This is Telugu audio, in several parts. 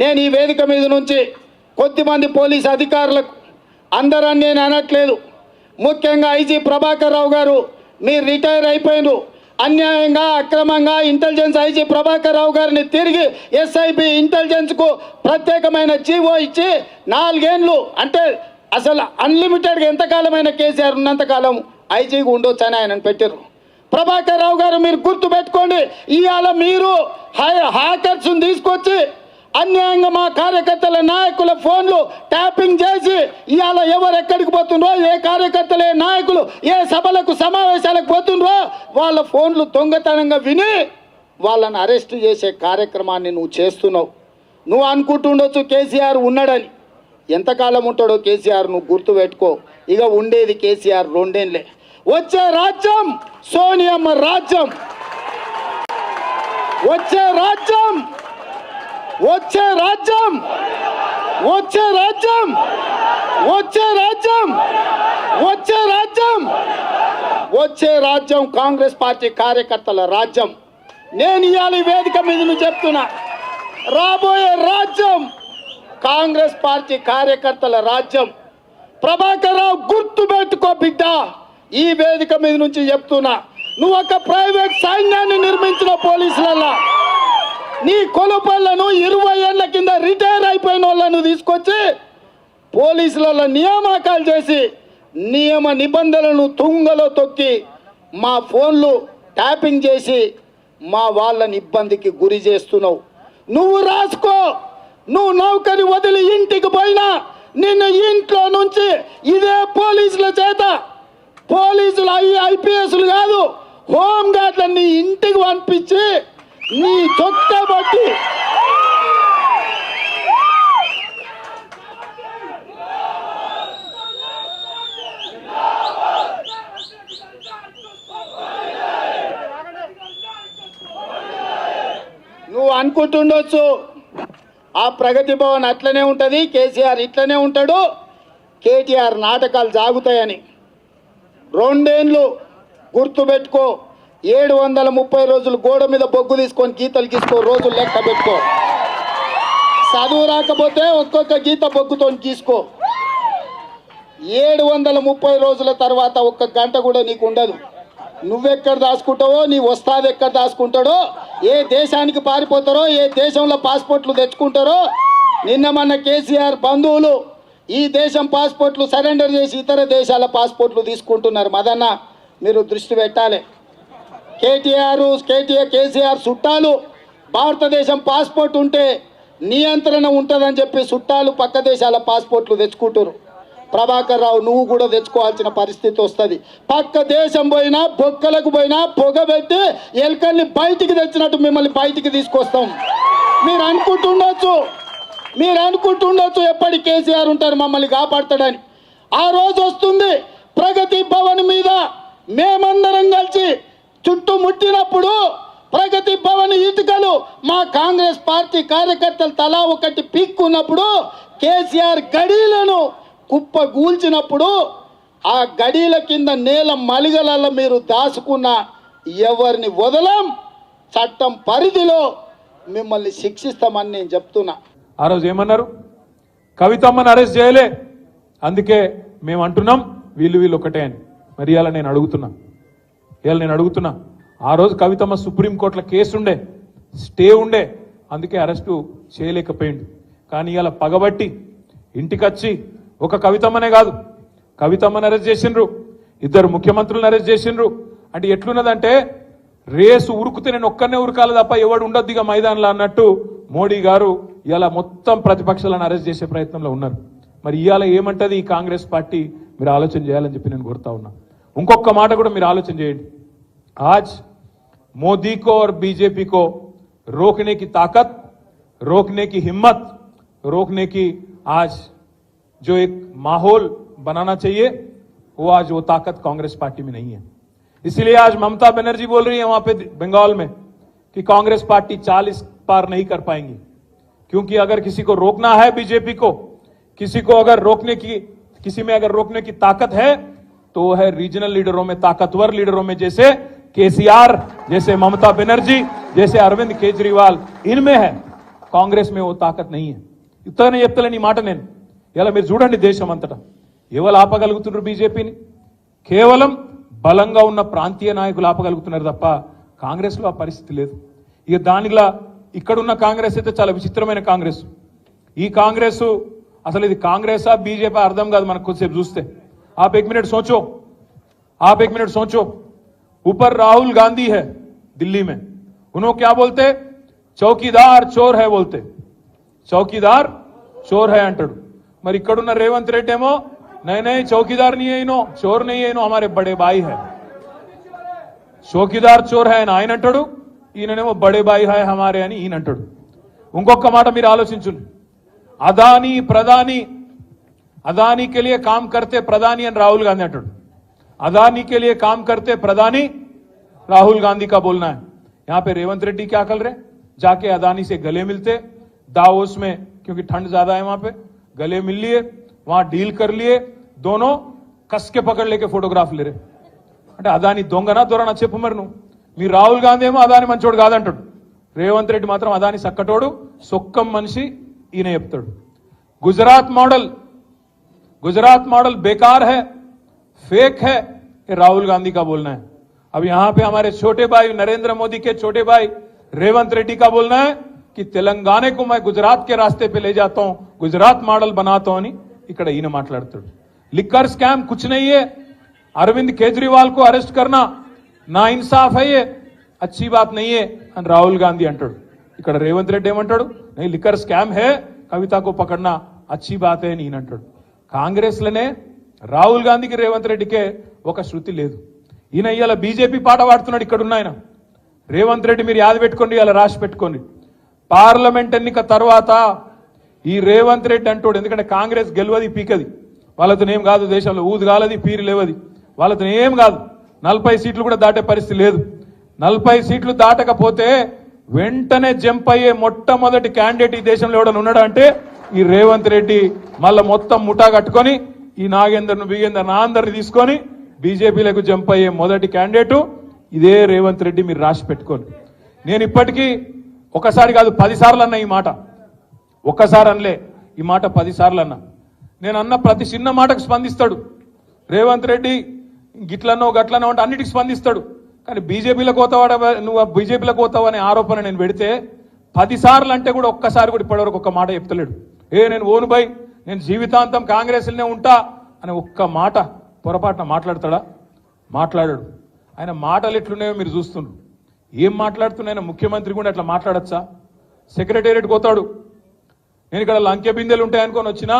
నేను ఈ వేదిక మీద నుంచి కొద్దిమంది పోలీస్ అధికారులకు అందరని నేను అనట్లేదు. ముఖ్యంగా ఐజీ ప్రభాకర్ రావు గారు మీరు రిటైర్ అయిపోయినారు. అన్యాయంగా అక్రమంగా ఇంటెలిజెన్స్ ఐజీ ప్రభాకర్ రావు గారిని తిరిగి ఎస్ఐబి ఇంటెలిజెన్స్కు ప్రత్యేకమైన జీవో ఇచ్చి నాలుగేండ్లు అంటే అసలు అన్లిమిటెడ్గా ఎంతకాలమైన కేసీఆర్ ఉన్నంతకాలం ఐజీగా ఉండొచ్చు అని ఆయన పెట్టారు ప్రభాకర్ రావు గారు మీరు గుర్తు పెట్టుకోండి ఇవాళ మీరు హ్యాకర్స్ని తీసుకొచ్చి అన్యాయంగా మా కార్యకర్తల నాయకుల ఫోన్లు ట్యాపింగ్ చేసి ఇవాళ ఎవరు ఎక్కడికి పోతుండ్రో ఏ కార్యకర్తలు ఏ నాయకులు ఏ సభలకు సమావేశాలకు పోతుండ్రో వాళ్ళ ఫోన్లు దొంగతనంగా విని వాళ్ళని అరెస్ట్ చేసే కార్యక్రమాన్ని నువ్వు చేస్తున్నావు. నువ్వు అనుకుంటుండొచ్చు కేసీఆర్ ఉన్నాడని. ఎంతకాలం ఉంటాడో కేసీఆర్ నువ్వు గుర్తు పెట్టుకో. ఇక ఉండేది కేసీఆర్ రెండేళ్ళే వచ్చే రాజ్యం సోనియమ్మ రాజ్యం. వచ్చే రాజ్యం వచ్చే రాజ్యం వచ్చే రాజ్యం వచ్చే రాజ్యం వచ్చే రాజ్యం వచ్చే రాజ్యం కాంగ్రెస్ పార్టీ కార్యకర్తల రాజ్యం. నేను ఇవాళ వేదిక మీద నువ్వు చెప్తున్నా. రాబోయే రాజ్యం కాంగ్రెస్ పార్టీ కార్యకర్తల రాజ్యం. ప్రభాకర్ రావు గుర్తు పెట్టుకో బిడ్డ. ఈ వేదిక మీద నుంచి చెప్తున్నా. నువ్వు ఒక ప్రైవేట్ సైన్యాన్ని నిర్మించిన పోలీసులల్లా. నీ కొలుపళ్ళను ఇరవై ఏళ్ళ కింద రిటైర్ అయిపోయిన వాళ్ళను తీసుకొచ్చి పోలీసులలో నియామకాలు చేసి నియమ నిబంధనలను తుంగలో తొక్కి మా ఫోన్లు ట్యాపింగ్ చేసి మా వాళ్ళని ఇబ్బందికి గురి చేస్తున్నావు. నువ్వు రాసుకో. నువ్వు నౌకరి వదిలి ఇంటికి పోయినా నిన్ను ఇంట్లో నుంచి ఇదే పోలీసుల చేత పోలీసులు ఐ ఐపీఎస్లు కాదు హోంగార్డ్లని ఇంటికి పంపించి నీ చొక్కా బట్టి నువ్వు అనుకుంటుండొచ్చు ఆ ప్రగతి భవన్ అట్లనే ఉంటుంది కేసీఆర్ ఇట్లనే ఉంటాడు కేటీఆర్ నాటకాలు జాగుతాయని. రెండేండ్లు గుర్తుపెట్టుకో. ఏడు వందల ముప్పై రోజులు గోడ మీద బొగ్గు తీసుకొని గీతలు గీసుకో రోజులు లెక్క పెట్టుకో. చదువు రాకపోతే ఒక్కొక్క గీత బొగ్గుతో గీసుకో. ఏడు వందల ముప్పై రోజుల తర్వాత ఒక్క గంట కూడా నీకు ఉండదు. నువ్వెక్కడ దాచుకుంటావో నీ వస్తాది ఎక్కడ దాచుకుంటాడో ఏ దేశానికి పారిపోతారో ఏ దేశంలో పాస్పోర్ట్లు తెచ్చుకుంటారో నిన్న మన కేసీఆర్ బంధువులు ఈ దేశం పాస్పోర్ట్లు సరెండర్ చేసి ఇతర దేశాల పాస్పోర్ట్లు తీసుకుంటున్నారు. మదన్న మీరు దృష్టి పెట్టాలి. కేటీఆర్ కేటీఆర్ కేసీఆర్ చుట్టాలు భారతదేశం పాస్పోర్ట్ ఉంటే నియంత్రణ ఉంటుందని చెప్పి చుట్టాలు పక్క దేశాల పాస్పోర్ట్లు తెచ్చుకుంటారు ప్రభాకర్ రావు నువ్వు కూడా తెచ్చుకోవాల్సిన పరిస్థితి వస్తుంది. పక్క దేశం పోయినా బొక్కలకు పోయినా పొగ పెట్టి ఎలుకల్ని బయటికి తెచ్చినట్టు మిమ్మల్ని బయటికి తీసుకొస్తాం. మీరు అనుకుంటుండొచ్చు మీరు అనుకుంటుండొచ్చు ఎప్పటి కేసీఆర్ ఉంటారు మమ్మల్ని కాపాడతాడని. ఆ రోజు వస్తుంది ప్రగతి భవన్ మీద మేమందరం కలిసి చుట్టుముట్టినప్పుడు ప్రగతి భవన్ ఇటుకలు మా కాంగ్రెస్ పార్టీ కార్యకర్తలు తలా ఒకటి పీక్కున్నప్పుడు కేసీఆర్ గడీలను కుప్ప గూల్చినప్పుడు ఆ గడీల కింద నేల మలిగలలో మీరు దాచుకున్న ఎవరిని వదలం? చట్టం పరిధిలో మిమ్మల్ని శిక్షిస్తామని నేను చెప్తున్నా. ఆ రోజు ఏమన్నారు? కవితమ్మని అరెస్ట్ చేయలే. అందుకే మేము అంటున్నాం వీళ్ళు వీళ్ళు ఒకటే అని. మరి అలా నేను అడుగుతున్నా. ఇవాళ నేను అడుగుతున్నా ఆ రోజు కవితమ్మ సుప్రీంకోర్టులో కేసు ఉండే స్టే ఉండే అందుకే అరెస్టు చేయలేకపోయింది కానీ ఇలా పగబట్టి ఇంటికొచ్చి ఒక కవితమ్మనే కాదు కవితమ్మని అరెస్ట్ చేసిండ్రు ఇద్దరు ముఖ్యమంత్రులను అరెస్ట్ చేసిండ్రు. అంటే ఎట్లున్నదంటే రేసు ఉరుకుతే నేను ఒక్కనే ఉరకాలి తప్ప ఎవడు ఉండొద్దు ఇక మైదానంలో అన్నట్టు మోడీ గారు ఇలా మొత్తం ప్రతిపక్షాలను అరెస్ట్ చేసే ప్రయత్నంలో ఉన్నారు. మరి ఇవాళ ఏమంటది ఈ కాంగ్రెస్ పార్టీ? మీరు ఆలోచన చేయాలని చెప్పి నేను కోరుతా ఉన్నా. ఇంకొక మాట కూడా మీరు ఆలోచన చేయండి आज मोदी को और बीजेपी को रोकने की ताकत रोकने की हिम्मत रोकने की आज जो एक माहौल बनाना चाहिए वो आज वो ताकत कांग्रेस पार्टी में नहीं है इसीलिए आज ममता बनर्जी बोल रही है वहां पे बंगाल में कि कांग्रेस पार्टी 40 पार नहीं कर पाएंगी क्योंकि अगर किसी को रोकना है बीजेपी को किसी को अगर रोकने की किसी में अगर रोकने की ताकत है तो वो है रीजनल लीडरों में ताकतवर लीडरों में जैसे केसीआर जैसे ममता बनर्जी जैसे अरविंद केजरीवाल इनमें है కాంగ్రెస్ में वो ताकत नहीं है ఇతనే చెప్తలేని ఈ మాట నేను ఇలా మీరు చూడండి దేశం అంతటా ఎవరు ఆపగలుగుతున్నారు బీజేపీని కేవలం బలంగా ఉన్న ప్రాంతీయ నాయకులు ఆపగలుగుతున్నారు తప్ప కాంగ్రెస్లో ఆ పరిస్థితి లేదు ఇక దానిలా ఇక్కడున్న కాంగ్రెస్ అయితే చాలా విచిత్రమైన కాంగ్రెస్ ఈ కాంగ్రెస్ అసలు ఇది కాంగ్రెసా బీజేపీ అర్థం కాదు మనకు కొద్దిసేపు చూస్తే आप एक मिनट सोचो आप एक मिनट सोचो ऊपर राहुल गांधी है दिल्ली में उन्होंने क्या बोलते चौकीदार चोर है बोलते చౌకీదార్ చోర్ హై అంటాడు మరి ఇక్కడున్న రేవంత్ రెడ్డి ఏమో నై నై చౌకీదార్ నీ అయినో చోర్ నీ అయినో హమారే బడే బాయి హై చౌకీదార్ చోర్ హై అని ఆయన అంటాడు ఈయననేమో బడే బాయి హై హమారే అని ఈయన అంటాడు ఇంకొక మాట మీరు ఆలోచించండి అదాని ప్రధాని अदानी के लिए काम करते प्रधानी एंड राहुल गांधी अटोड अदानी के लिए काम करते प्रधानी, राहुल गांधी का बोलना है। यहाँ पे रेवंत रेड्डी क्या कर रहे जाके अदानी से गले मिलते, दावोस में, क्योंकि ठंड ज़्यादा है वहाँ पे, गले मिल लिए, वहाँ डील कर लिए, दोनों कस के पकड़ लेके फोटोग्राफ ले रहे अटे अदानी दोंगना दौरान अच्छे पुमरू मी राहुल गांधी एमो अदानी मन मंचोड़ का रेवंत रेड्डी अदानी सकटोड़ सोख मनि ईने गुजरात मॉडल गुजरात मॉडल बेकार है फेक है ये राहुल गांधी का बोलना है अब यहां पे हमारे छोटे भाई नरेंद्र मोदी के छोटे भाई रेवंत रेड्डी का बोलना है कि तेलंगाना को मैं गुजरात के रास्ते पे ले जाता हूं गुजरात मॉडल बनाता हूं అని ఇక్కడ ఈయన మాట్లాడుతాడు లిక్కర్ స్కామ్ कुछ नहीं है अरविंद केजरीवाल को अरेस्ट करना ना इंसाफ है ये अच्छी बात नहीं है అని రాహుల్ గాంధీ అంటాడు ఇక్కడ రేవంత్ రెడ్డి ఏమంటాడు नहीं लिकर स्कैम है कविता को पकड़ना अच्छी बात है అని ఈయన అంటాడు కాంగ్రెస్లోనే రాహుల్ గాంధీకి రేవంత్ రెడ్డికే ఒక శృతి లేదు. ఈయన ఇవాళ బీజేపీ పాట పాడుతున్నాడు ఇక్కడ ఉన్న ఆయన రేవంత్ రెడ్డి మీరు యాద పెట్టుకోండి ఇలా రాసి పెట్టుకోండి. పార్లమెంట్ ఎన్నిక తర్వాత ఈ రేవంత్ రెడ్డి అంటాడు ఎందుకంటే కాంగ్రెస్ గెలవది పీకది. వాళ్ళతో ఏం కాదు దేశంలో ఊదు కాలది పీరు లేవది. వాళ్ళతో ఏం కాదు. నలభై సీట్లు కూడా దాటే పరిస్థితి లేదు. నలభై సీట్లు దాటకపోతే వెంటనే జంప్ అయ్యే మొట్టమొదటి క్యాండిడేట్ ఈ దేశంలో ఎవడన్నా ఉన్నాడా అంటే ఈ రేవంత్ రెడ్డి మళ్ళా మొత్తం ముఠా కట్టుకొని ఈ నాగేందర్ను బిగేందర్ నా అందరిని తీసుకొని బీజేపీలకు జంప్ అయ్యే మొదటి క్యాండిడేటు ఇదే రేవంత్ రెడ్డి మీరు రాసి పెట్టుకోండి. నేను ఇప్పటికీ ఒకసారి కాదు పదిసార్లు అన్న ఈ మాట. ఒక్కసారి అనలే ఈ మాట పదిసార్లు అన్నా నేను అన్న ప్రతి చిన్న మాటకు స్పందిస్తాడు. రేవంత్ రెడ్డి గిట్లనో గట్లనో అంటే అన్నిటికి స్పందిస్తాడు. కానీ బీజేపీలకు కోతావాడ నువ్వు బీజేపీలకు కోతావు అనే ఆరోపణ నేను పెడితే పదిసార్లు అంటే కూడా ఒక్కసారి కూడా ఇప్పటివరకు ఒక మాట చెప్తలేడు. ఏ నేను ఓనుబై నేను జీవితాంతం కాంగ్రెస్లోనే ఉంటా అని ఒక్క మాట పొరపాటున మాట్లాడతాడా? మాట్లాడాడు. ఆయన మాటలు ఎట్లున్నాయో మీరు చూస్తున్నారు ఏం మాట్లాడుతున్నాయన ముఖ్యమంత్రి కూడా అట్లా మాట్లాడచ్చా? సెక్రటేరియట్ పోతాడు. నేను ఇక్కడ లంకె బిందెలు ఉంటాయనుకొని వచ్చినా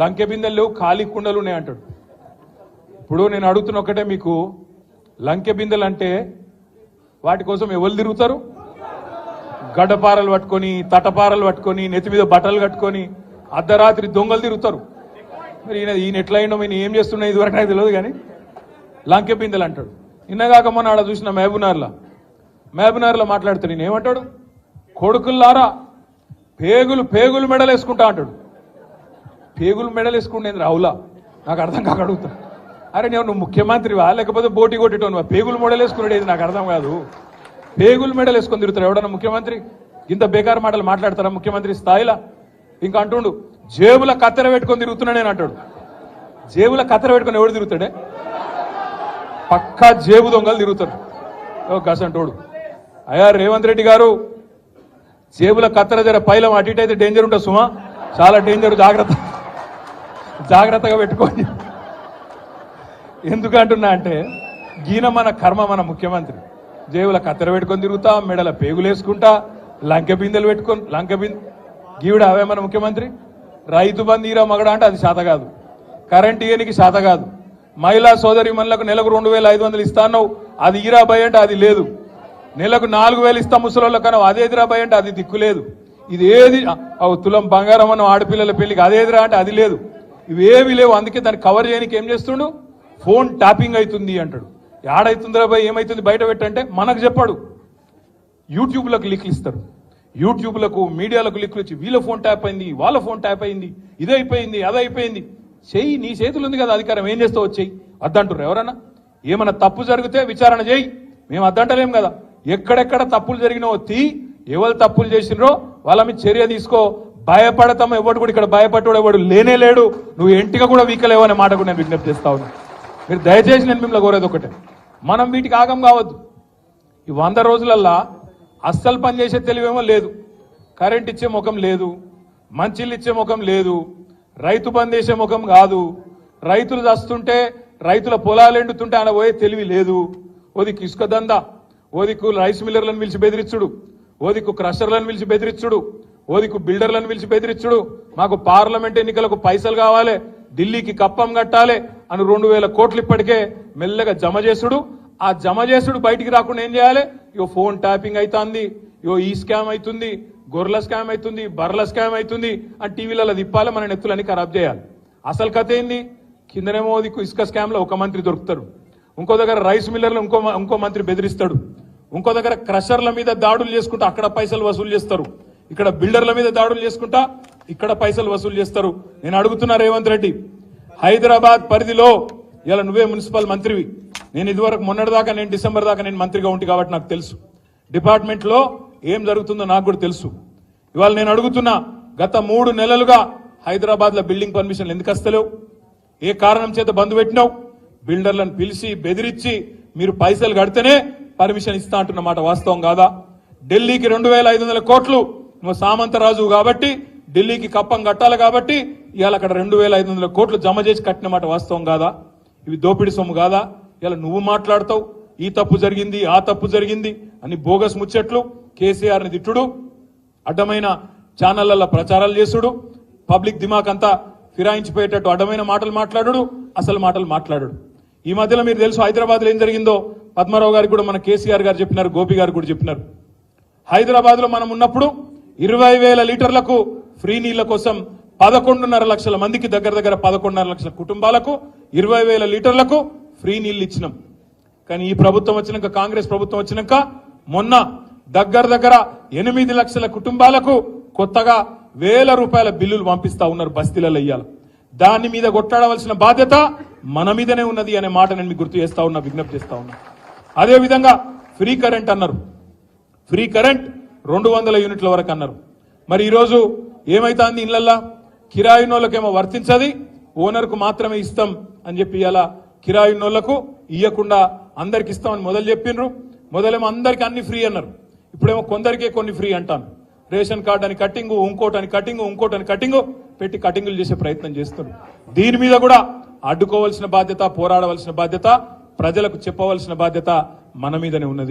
లంకె బిందెలు లేవు ఖాళీ కుండలు ఉన్నాయి అంటాడు. ఇప్పుడు నేను అడుగుతున్న ఒకటే మీకు లంకె బిందెలు అంటే వాటి కోసం ఎవరు తిరుగుతారు? గడ్డపారలు పట్టుకొని తటపారలు పట్టుకొని నెత్తి మీద బట్టలు కట్టుకొని అర్ధరాత్రి దొంగలు తిరుగుతారు. మరి ఈయన ఈయన ఎట్లా ఈయన ఏం చేస్తున్నా ఇదివరకు నాకు తెలియదు కానీ లంకె బిందెలు అంటాడు. నిన్నగాక మొన్న ఆడ చూసిన మహబూనార్లా మహబూనార్లో మాట్లాడుతాడు. ఈయన ఏమంటాడు? కొడుకుల్లారా పేగులు పేగులు మెడలు వేసుకుంటా అంటాడు. పేగులు మెడలు వేసుకుంటేంది రావులా? నాకు అర్థం కాక అడుగుతా. అరే నేను నువ్వు ముఖ్యమంత్రివా? లేకపోతే బోటి కొట్టేటోనువా? పేగులు మెడలు ఏది నాకు అర్థం కాదు. పేగులు మెడలు వేసుకొని తిరుగుతారు. ఎవడన్నా ముఖ్యమంత్రి? ఇంత బేకారు మాటలు మాట్లాడతారా ముఖ్యమంత్రి స్థాయిలో? ఇంకా అంటుండు జేబుల కత్తెర పెట్టుకొని తిరుగుతున్నా నేను అంటాడు. జేబుల కత్తెర పెట్టుకొని ఎవడు తిరుగుతాడే? పక్కా జేబు దొంగలు తిరుగుతారు. ఓ గసంటోడు అయ్యా రేవంత్ రెడ్డి గారు జేబుల కత్తెర జర పైలం అటు ఇటు అయితే డేంజర్ ఉంటుంది సుమా. చాలా డేంజర్ జాగ్రత్త. జాగ్రత్తగా పెట్టుకోండి. ఎందుకంటున్నా అంటే గీన మన కర్మ మన ముఖ్యమంత్రి. జేబుల కత్తెర పెట్టుకొని తిరుగుతా మెడల పేగులు వేసుకుంటా బిందెలు పెట్టుకొని లంక బిందె గీవిడ అవే మన ముఖ్యమంత్రి? రైతు బంధు మగడ అంటే అది శాత కాదు. కరెంట్ ఇయనికి శాత కాదు. మహిళా సోదరి మనలకు నెలకు రెండు వేల ఐదు వందలు ఇస్తాను అది ఈరా భయ అంటే అది లేదు. నెలకు నాలుగు వేలు ఇస్తాం ముసలోళ్ళ కన్నా అదే భయ అంటే అది దిక్కు లేదు. ఇది ఏది తులం బంగారం అన్న ఆడపిల్లల పెళ్ళికి ఎదురా అంటే అది లేదు. ఇవేవి లేవు అందుకే దాన్ని కవర్ చేయడానికి ఏం చేస్తుండు? ఫోన్ ట్యాపింగ్ అవుతుంది అంటాడు. ఏడైతుందిరా భయ్ ఏమైతుంది? బయట పెట్టంటే మనకు చెప్పాడు. యూట్యూబ్లకు లిక్లు ఇస్తారు. యూట్యూబ్లకు మీడియాలకు లిక్లు ఇచ్చి వీళ్ళ ఫోన్ ట్యాప్ అయింది వాళ్ళ ఫోన్ ట్యాప్ అయింది ఇదైపోయింది అదైపోయింది చెయ్యి నీ చేతులు ఉంది కదా అధికారం ఏం చేస్తావు? వచ్చేయి. అద్దంటారు ఎవరన్నా? ఏమైనా తప్పు జరిగితే విచారణ చేయి. మేము అద్దంటలేం కదా. ఎక్కడెక్కడ తప్పులు జరిగినో తీ. ఎవరు తప్పులు చేసినరో వాళ్ళ మీద చర్య తీసుకో. భయపడతాం ఎవడు కూడా ఇక్కడ భయపడ్డాడు ఎవడు లేనే లేడు. నువ్వు ఎంటిగా కూడా వీకలేవు అనే మాట కూడా నేను విజ్ఞప్తి చేస్తా మీరు దయచేసి నేను మిమ్మల్ని కోరేది ఒకటే. మనం వీటికి ఆగం కావద్దు. ఈ వంద రోజులల్లా అస్సలు పనిచేసే తెలివేమో లేదు. కరెంట్ ఇచ్చే ముఖం లేదు. మంచిళ్ళు ఇచ్చే ముఖం లేదు. రైతు బంద్ చేసే ముఖం కాదు. రైతులు చస్తుంటే రైతుల పొలాలు ఎండుతుంటే ఆయన పోయే తెలివి లేదు. ఓదికు ఇసుక దందా. ఓదికు రైస్ మిల్లర్లను పిలిచి బెదిరించుడు ఓదికు క్రషర్లను పిలిచి బెదిరించుడు ఓదికు బిల్డర్లను పిలిచి బెదిరించుడు మాకు పార్లమెంట్ ఎన్నికలకు పైసలు కావాలి. ఢిల్లీకి కప్పం కట్టాలి. అని రెండు వేల కోట్లు ఇప్పటికే మెల్లగా జమ చేసుడు. ఆ జమ చేసుడు బయటికి రాకుండా ఏం చేయాలి? ఇగో ఫోన్ ట్యాపింగ్ అవుతుంది ఇగో ఈ స్కామ్ అవుతుంది గొర్రెల స్కామ్ అవుతుంది బర్రెల స్కామ్ అవుతుంది అని టీవీలలో తిప్పాలి. మన నెత్తులని ఖరాబ్ చేయాలి. అసలు కథ ఏంది? కిందనేమో దిక్కు ఇసుక స్కామ్లో ఒక మంత్రి దొరుకుతాడు. ఇంకో దగ్గర రైస్ మిల్లర్లు ఇంకో మ- ఇంకో మంత్రి బెదిరిస్తాడు. ఇంకో దగ్గర క్రషర్ల మీద దాడులు చేసుకుంటూ అక్కడ పైసలు వసూలు చేస్తారు. ఇక్కడ బిల్డర్ల మీద దాడులు చేసుకుంటా ఇక్కడ పైసలు వసూలు చేస్తారు. నేను అడుగుతున్నా రేవంత్ రెడ్డి. హైదరాబాద్ పరిధిలో ఇలా నువ్వే మున్సిపల్ మంత్రివి. నేను ఇదివరకు మొన్నటిదాకా నేను డిసెంబర్ దాకా నేను మంత్రిగా ఉంటి కాబట్టి నాకు తెలుసు. డిపార్ట్మెంట్లో ఏం జరుగుతుందో నాకు కూడా తెలుసు. ఇవాళ నేను అడుగుతున్నా గత మూడు నెలలుగా హైదరాబాద్లో బిల్డింగ్ పర్మిషన్లు ఎందుకు వస్తలేవు ఏ కారణం చేత బంద్ పెట్టినావు? బిల్డర్లను పిలిచి బెదిరించి మీరు పైసలు కడితేనే పర్మిషన్ ఇస్తా అంటున్న మాట వాస్తవం కాదా? ఢిల్లీకి రెండు వేల ఐదు వందల కోట్లు నువ్వు సామంతరాజు కాబట్టి ఢిల్లీకి కప్పం కట్టాలి కాబట్టి ఇవాళ అక్కడ రెండు వేల ఐదు వందల కోట్లు జమ చేసి కట్టిన మాట వాస్తవం కాదా? ఇవి దోపిడి సొమ్ము కాదా? ఇలా నువ్వు మాట్లాడతావు ఈ తప్పు జరిగింది ఆ తప్పు జరిగింది అని బోగస్ ముచ్చట్లు కేసీఆర్ని తిట్టుడు అడ్డమైన ఛానళ్ళలో ప్రచారాలు చేసుడు పబ్లిక్ దిమాక్ అంతా ఫిరాయించిపోయేటట్టు అడ్డమైన మాటలు మాట్లాడు అసలు మాటలు మాట్లాడు ఈ మధ్యలో మీరు తెలుసు హైదరాబాద్లో ఏం జరిగిందో? పద్మారావు గారికి కూడా మన కేసీఆర్ గారు చెప్పినారు గోపి గారు కూడా చెప్పినారు. హైదరాబాద్లో మనం ఉన్నప్పుడు ఇరవై వేల లీటర్లకు ఫ్రీ నీళ్ళ కోసం పదకొండున్నర లక్షల మందికి దగ్గర దగ్గర పదకొండున్నర లక్షల కుటుంబాలకు ఇరవై వేల లీటర్లకు ఫ్రీ నీళ్ళు ఇచ్చినాం. కానీ ఈ ప్రభుత్వం వచ్చినాక కాంగ్రెస్ ప్రభుత్వం వచ్చినాక మొన్న దగ్గర దగ్గర ఎనిమిది లక్షల కుటుంబాలకు కొత్తగా వేల రూపాయల బిల్లులు పంపిస్తా ఉన్నారు బస్తీలలో ఇయ్యాల. దాని మీద కొట్లాడవలసిన బాధ్యత మన మీదనే ఉన్నది అనే మాట నేను మీకు గుర్తు చేస్తా ఉన్నా విజ్ఞప్తి చేస్తా ఉన్నా. అదే విధంగా ఫ్రీ కరెంట్ అన్నారు. ఫ్రీ కరెంట్ రెండు వందల యూనిట్ల వరకు అన్నారు. మరి ఈరోజు ఏమైతుంది ఇళ్ళల్లా కిరాయినోళ్ళకేమో వర్తించది ఓనర్కు మాత్రమే ఇస్తాం అని చెప్పి ఇలా కిరాయినోళ్ళకు ఇయ్యకుండా అందరికి ఇస్తామని మొదలు చెప్పిండ్రు మొదలేమో అందరికి అన్ని ఫ్రీ అన్నారు. ఇప్పుడేమో కొందరికే కొన్ని ఫ్రీ అంటాను రేషన్ కార్డు అని కటింగు ఇంకోటి అని కటింగు ఇంకోటి అని కటింగు పెట్టి కటింగులు చేసే ప్రయత్నం చేస్తున్నారు దీని మీద కూడా అడ్డుకోవాల్సిన బాధ్యత పోరాడవలసిన బాధ్యత ప్రజలకు చెప్పవలసిన బాధ్యత మన మీదనే ఉన్నది.